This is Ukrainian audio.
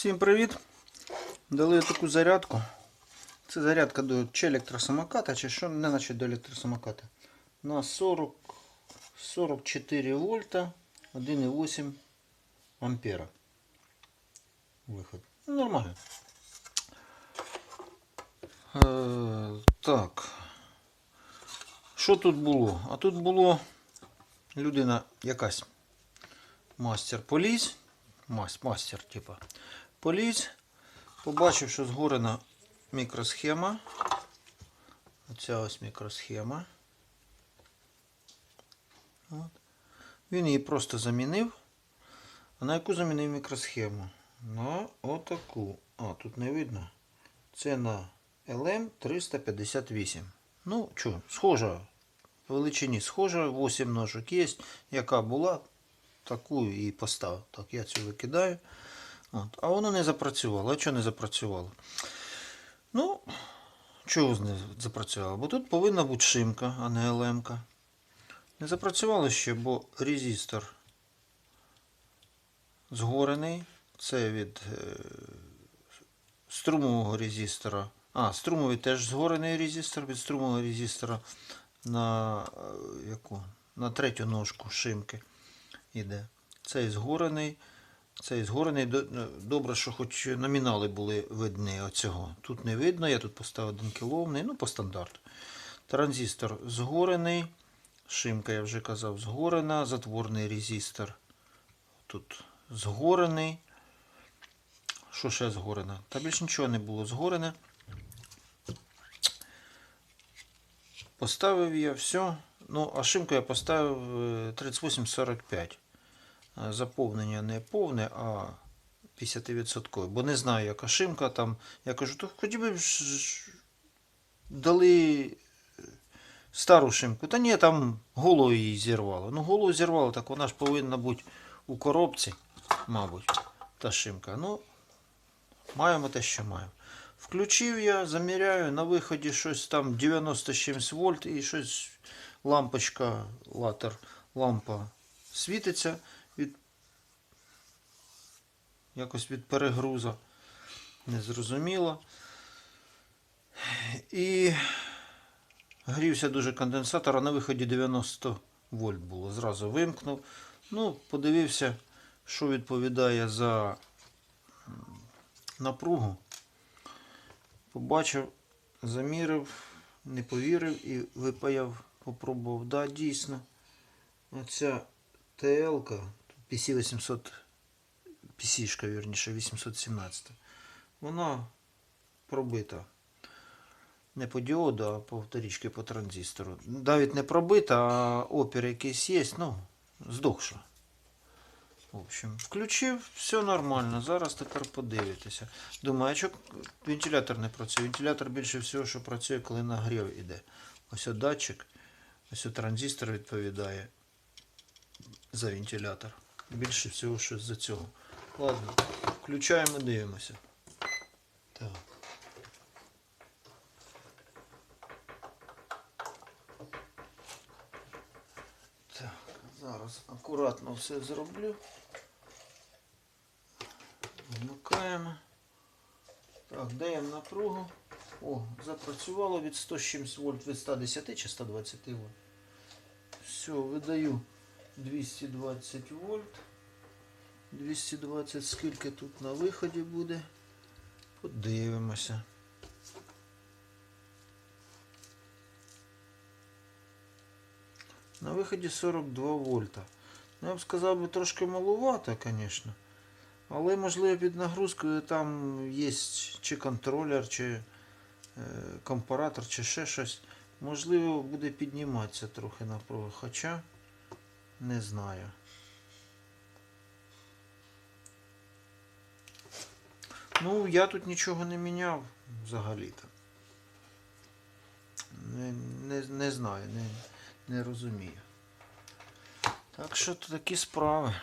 Всім привіт! Дали таку зарядку. Це зарядка до чи електросамоката, чи що, не наче до електросамоката. На 40, 44 вольта 1,8 ампера. Виход. Ну, нормально. Е, так. Що тут було? А тут було людина якась мастер поліз. Мастер, типа. Поліз. Побачив, що згорена мікросхема. Оця ось мікросхема. От. Він її просто замінив. А на яку замінив мікросхему? На отаку. А, тут не видно. Це на LM358. Ну, що, схожа. В величині схожа, 8 ножок є. Яка була, таку і поставив. Так, я цю викидаю. От. А воно не запрацювало. А чого не запрацювало? Ну, чого не запрацювало? Бо тут повинна бути шимка, а не ЛМ-ка. Не запрацювало ще, бо резистор згорений. Це від е, струмового резистора. А, струмовий теж згорений резистор від струмового резистора на е, яку? На третю ножку шимки йде. Цей згорений. Цей згорений. Е, Добре, що хоч номінали були видні оцього. Тут не видно, я тут поставив 1 кіловний, ну по стандарту. Транзистор згорений. Шимка, я вже казав, згорена. Затворний резистор тут згорений. Що ще згорено? Та більш нічого не було згорене. Поставив я все. Ну, а шимку я поставив е, 3845. Заповнення не повне, а 50%. Бо не знаю, яка шимка там. Я кажу, то хоч би дали е, стару шимку. Та ні, там голову її зірвало. Ну, голову зірвало, так вона ж повинна бути у коробці, мабуть, та шимка. Ну, маємо те, що маємо. Включив я, заміряю, на виході щось там 90 з чимось вольт і щось лампочка, латер, лампа світиться якось від перегруза. Незрозуміло. І грівся дуже конденсатор, а на виході 90 вольт було. Зразу вимкнув. Ну, подивився, що відповідає за напругу. Побачив, замірив, не повірив і випаяв, попробував. Да, дійсно. Оця ТЛ-ка, PC800, PC-шка, вірніше, 817. Вона пробита. Не по діоду, а по вторічки по транзистору. Навіть не пробита, а опір якийсь є, ну, здохша. В общем, включив, все нормально. Зараз тепер подивитися. Думаю, чого вентилятор не працює? Вентилятор більше всього, що працює, коли нагрів іде. Ось датчик, ось транзистор відповідає за вентилятор. Більше всього, що з-за цього. Ладно, включаємо, і дивимося. Так. Так, зараз акуратно все зроблю. Вмикаємо. Так, даємо напругу. О, запрацювало від 100 з чимсь вольт від 110 чи 120 вольт. Все, видаю 220 вольт. 220 скільки тут на виході буде. Подивимося. На виході 42 вольта. Ну, я б сказав би трошки маловато, звісно. Але можливо під нагрузкою там є чи контролер, чи е, компаратор, чи ще щось. Можливо, буде підніматися трохи напруга. Хоча не знаю. Ну, я тут нічого не міняв взагалі-то. Не, не, не знаю, не, не розумію. Так що такі справи.